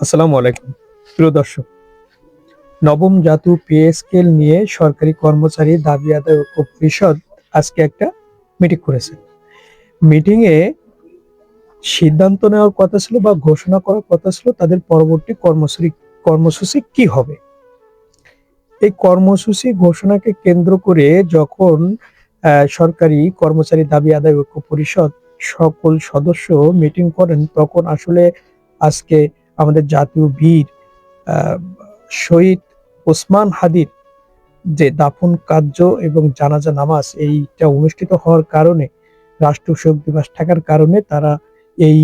আসসালামু আলাইকুম। প্রিয় দর্শক, নবম জাতীয় পে স্কেল নিয়ে সরকারি কর্মচারী দাবি আদায় ঐক্য পরিষদ আজকে একটা মিটিং করেছে। মিটিং এ সিদ্ধান্ত নেওয়ার কথা ছিল বা ঘোষণা করার কথা ছিল তাদের পরবর্তী কর্মসূচি কর্মসূচি কি হবে? এই কর্মসূচি ঘোষণাকে কেন্দ্র করে যখন সরকারি কর্মচারী দাবি আদায় ঐক্য পরিষদ সকল সদস্য মিটিং করেন, তখন আসলে আজকে আমাদের জাতীয় বীর শহীদ ওসমান হাদির যে দাফন কার্য এবং জানাজা নামাজ, এইটা অনুষ্ঠিত হওয়ার কারণে রাষ্ট্রীয় শোক দিবস থাকার কারণে তারা এই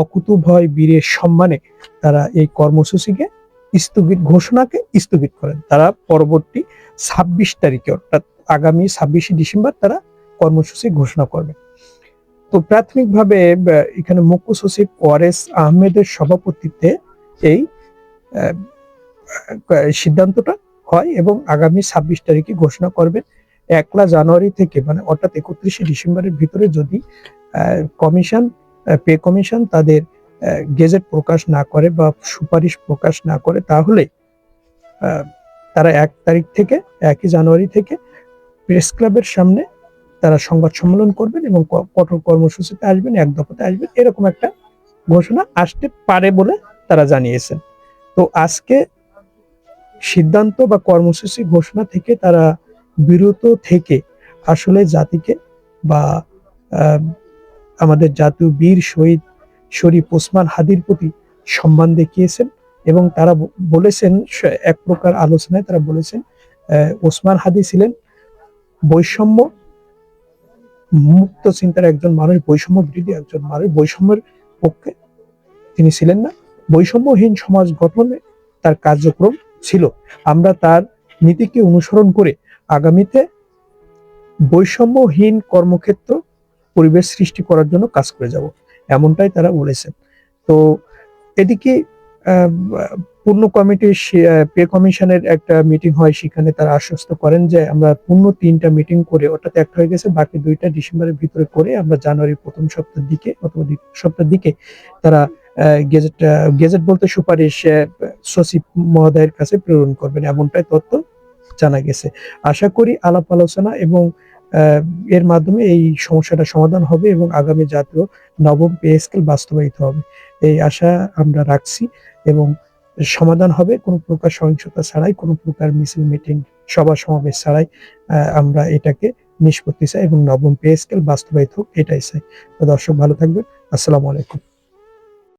অকুতুভয় বীরের সম্মানে তারা এই কর্মসূচিকে স্থগিত, ঘোষণাকে স্থগিত করেন। তারা পরবর্তী ছাব্বিশ তারিখে, অর্থাৎ আগামী ছাব্বিশে ডিসেম্বর তারা কর্মসূচি ঘোষণা করবে। তো প্রাথমিকভাবে এখানে মুখ্য সচিব ওয়ারেস আহমেদের সভাপতিত্বে এই সিদ্ধান্তটা হয় এবং আগামী ছাব্বিশ তারিখে ঘোষণা করবেন। একলা জানুয়ারি থেকে মানে অর্থাৎ একত্রিশে ডিসেম্বরের ভিতরে যদি কমিশন পে কমিশন তাদের গেজেট প্রকাশ না করে বা সুপারিশ প্রকাশ না করে, তাহলে তারা এক তারিখ থেকে, একই জানুয়ারি থেকে প্রেস ক্লাবের সামনে তারা সংবাদ সম্মেলন করবেন এবং কঠোর কর্মসূচিতে আসবেন, এক দফাতে আসবেন, এরকম একটা ঘোষণা আসতে পারে বলে তারা জানিয়েছেন। তো আজকে সিদ্ধান্ত বা কর্মসূচি ঘোষণা থেকে তারা বিরত থেকে আসলে জাতিকে বা আমাদের জাতীয় বীর শহীদ শরীফ ওসমান হাদির প্রতি সম্মান দেখিয়েছেন এবং তারা বলেছেন, এক প্রকার আলোচনায় তারা বলেছেন ওসমান হাদি ছিলেন বৈষম্য মুক্ত চিন্তার একজন মানুষ, বৈষম্য বিরোধী একজন মানুষ, বৈষম্যের পক্ষে তিনি ছিলেন না। বৈষম্যহীন সমাজ গঠনে তার কার্যক্রম ছিল। আমরা তার নীতিকে অনুসরণ করে আগামীতে বৈষম্যহীন কর্মক্ষেত্র পরিবেশ সৃষ্টি করার জন্য কাজ করে যাব, এমনটাই তারা বলেছেন। তো এদিকে পূর্ণ কমিটির পে কমিশনের একটা মিটিং হয়, সেখানে তারা আশ্বস্ত করেন যে আমরা পূর্ণ তিনটা মিটিং করে অর্থাৎ একটা হয়ে গেছে, বাকি দুইটা ডিসেম্বরের ভিতরে করে আমরা জানুয়ারির প্রথম সপ্তাহের দিকে অথবা সপ্তাহের দিকে তারা গেজেট গেজেট বলতে সুপারিশ সচিব মহোদয়ের কাছে প্রেরণ করবেন এমনটাই তথ্য জানা গেছে। আশা করি আলাপ আলোচনা এবং এর মাধ্যমে এই সমস্যাটা সমাধান হবে এবং আগামী জাতীয় নবম পে স্কেল বাস্তবায়িত হবে। এই আশা আমরা রাখছি এবং সমাধান হবে, কোনো প্রকার সহিংসতা ছাড়াই, কোনো প্রকার মিছিল মিটিং সভা সমাবেশ ছাড়াই আমরা এটাকে নিষ্পত্তি চাই এবং নবম পে স্কেল বাস্তবায়িত হোক, এটাই চাই। তো দর্শক ভালো থাকবেন, আসসালামু আলাইকুম।